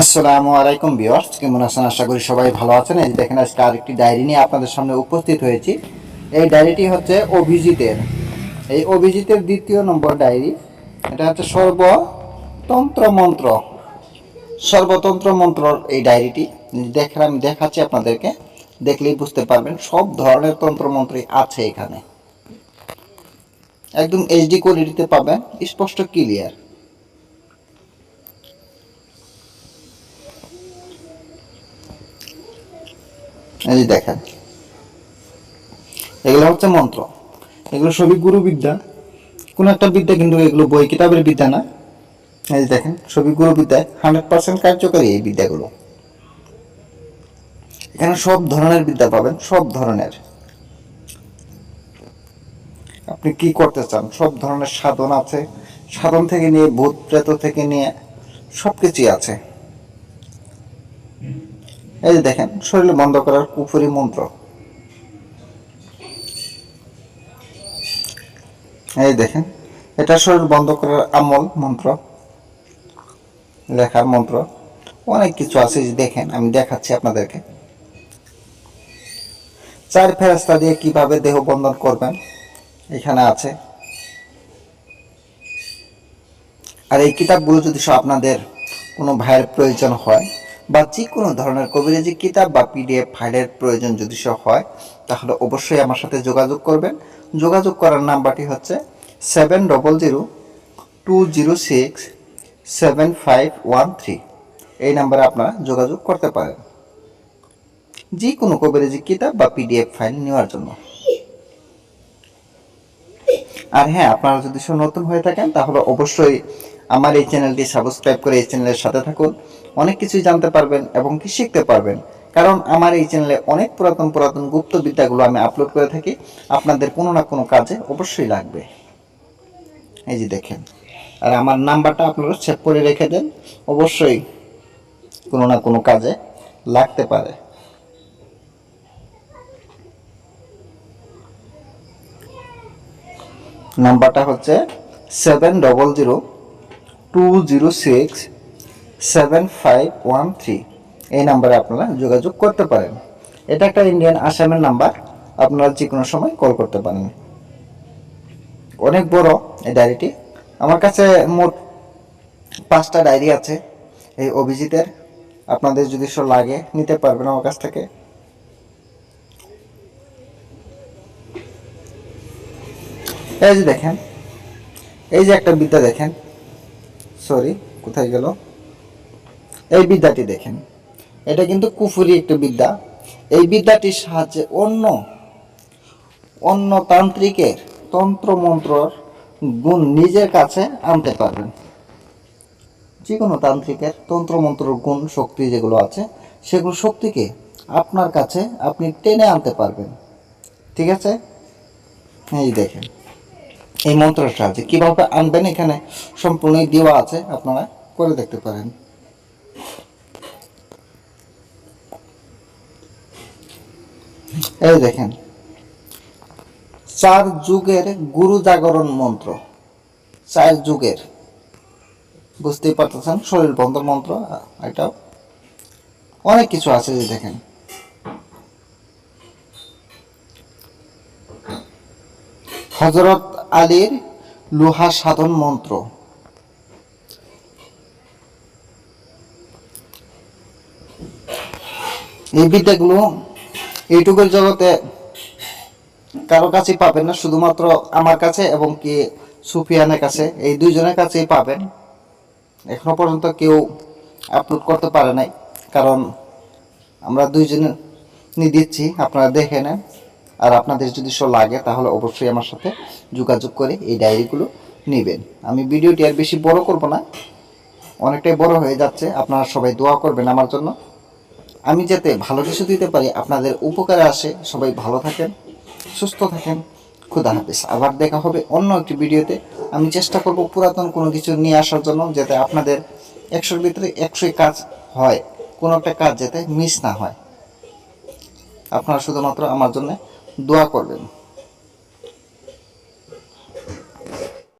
আসসালামু আলাইকুম ভিউয়ার্স, কেমন আছেন? আশা করি সবাই ভালো আছেন। এই দেখেন, আজকে আরেকটি ডায়েরি নিয়ে আপনাদের সামনে উপস্থিত হয়েছি। এই ডায়েরিটি হচ্ছে অভিজিতের। এই অভিজিতের দ্বিতীয় নম্বর ডায়েরি। এটা হচ্ছে সর্বতন্ত্র মন্ত্র। সর্বতন্ত্র মন্ত্রর এই ডায়েরিটি। দেখেন, আমি দেখাচ্ছি আপনাদেরকে। দেখলেই বুঝতে পারবেন, সব ধরনের তন্ত্রমন্ত্রই আছে এখানে। একদম এইচডি কোয়ালিটিতে পাবেন, স্পষ্ট ক্লিয়ার এই দেখেন। এগুলো হচ্ছে মন্ত্র। এগুলো সবই গুরু বিদ্যা কোন একটা বিদ্যা কিন্তু এগুলো বই, কিতাবের বিদ্যা না। এই যে দেখেন, সবই গুরু বিদ্যায় হান্ড্রেড পার্সেন্ট কার্যকরী এই বিদ্যাগুলো। এখানে সব ধরনের বিদ্যা পাবেন, সব ধরনের। আপনি কি করতে চান? সব ধরনের সাধন আছে। সাধন থেকে নিয়ে, ভূত প্রেত থেকে নিয়ে সব কিছুই আছে। এই যে দেখেন, শরীর বন্ধ করার কুফুরি মন্ত্র। এই দেখেন, এটা শরীর বন্ধ করার আমল মন্ত্র, লেখার মন্ত্র। অনেক কিছু আছে দেখেন, আমি দেখাচ্ছি আপনাদেরকে। চার ফেরাস্তা দিয়ে কীভাবে দেহ বন্ধন করবেন, এখানে আছে। আর এই কিতাবগুলো যদি আপনাদের কোনো ভাইয়ের প্রয়োজন হয় বা যে কোনো ধরনের কবিরাজি কিতাব বা পিডিএফ ফাইলের প্রয়োজন যদি হয়, তাহলে অবশ্যই আমার সাথে যোগাযোগ করবেন। যোগাযোগ করার নাম্বারটি হচ্ছে seven double zero two zero six seven five one three এই নাম্বারে আপনারা যোগাযোগ করতে পারেন। যে কোনো কবিরাজি কিতাব বা পিডিএফ ফাইল নেওয়ার জন্য। আর হ্যাঁ আপনারা যদি নতুন হয়ে থাকেন, তাহলে অবশ্যই আমার এই চ্যানেলটি সাবস্ক্রাইব করে এই চ্যানেলের সাথে থাকুন। অনেক কিছুই জানতে পারবেন এবং কি শিখতে পারবেন। কারণ আমার এই চ্যানেলে অনেক পুরাতন পুরাতন গুপ্ত বিদ্যাগুলো আমি আপলোড করে থাকি। আপনাদের কোনো না কোনো কাজে অবশ্যই লাগবে। এই যে দেখেন, আর আমার নাম্বারটা আপনারা সেভ করে রেখে দেন। অবশ্যই কোনো না কোনো কাজে লাগতে পারে। নাম্বারটা হচ্ছে seven double zero two zero six seven five one three. এই নাম্বারে আপনারা যোগাযোগ করতে পারেন। এটা একটা ইন্ডিয়ান আসামের নাম্বার। আপনারা যে কোনো সময় কল করতে পারেন। অনেক বড় এই ডায়েরিটি। আমার কাছে মোট পাঁচটা ডায়েরি আছে। এই অভিজিতের। আপনাদের যদি সব লাগে, নিতে পারবেন আমার কাছ থেকে। এই যে দেখেন, এই যে একটা বিদ্যা দেখেন সরি কোথায় গেল? এই বিদ্যাটি দেখেন, এটা কিন্তু কুফুরি একটা বিদ্যা। এই বিদ্যাটির সাহায্যে অন্য অন্য তান্ত্রিকের তন্ত্র মন্ত্রর গুণ নিজের কাছে আনতে পারবেন। যে কোনো তান্ত্রিকের তন্ত্র মন্ত্রর গুণ, শক্তি যেগুলো আছে, সেগুলো শক্তিকে আপনার কাছে আপনি টেনে আনতে পারবেন। ঠিক আছে? এই দেখেন। এই মন্ত্রের সাহায্যে কীভাবে আনবেন এখানে সম্পূর্ণই দেওয়া আছে, আপনারা করে দেখতে পারেন। এই দেখেন, চার যুগের গুরু জাগরণ মন্ত্র। চার যুগের। বুঝতেই পারতেছেন, শরীর বন্ধ মন্ত্র, এটাও। অনেক কিছু আছে যে দেখেন। হজরত আলীর লোহা সাধন মন্ত্র। এই বিদ্যাগুলো ইউটিউবের জগতে কারও কাছে পাবেন না, শুধুমাত্র আমার কাছে এবং কি সুফিয়ানের কাছে। এই দুইজনের কাছেই পাবেন। এখনও পর্যন্ত কেউ আপলোড করতে পারে নাই, কারণ আমরা দুইজনে দিচ্ছি, আপনারা দেখে নেন। আর আপনাদের যদি সব লাগে, তাহলে অবশ্যই আমার সাথে যোগাযোগ করে এই ডায়েরিগুলো নেবেন। আমি ভিডিওটি আর বেশি বড় করব না, অনেকটাই বড় হয়ে যাচ্ছে, আপনারা সবাই দোয়া করবেন আমার জন্য। আমি যাতে ভালো কিছু দিতে পারি, আপনাদের উপকারে আসে, সবাই ভালো থাকেন, সুস্থ থাকেন, খুদা হাফিজ। আবার দেখা হবে অন্য একটি ভিডিওতে। আমি চেষ্টা করব পুরাতন কোনো কিছু নিয়ে আসার জন্য, যাতে আপনাদের একশোর ভিতরে একশোই কাজ হয়, কোনো একটা কাজ যাতে মিস না হয়। আপনারা শুধুমাত্র আমার জন্য দোয়া করবেন।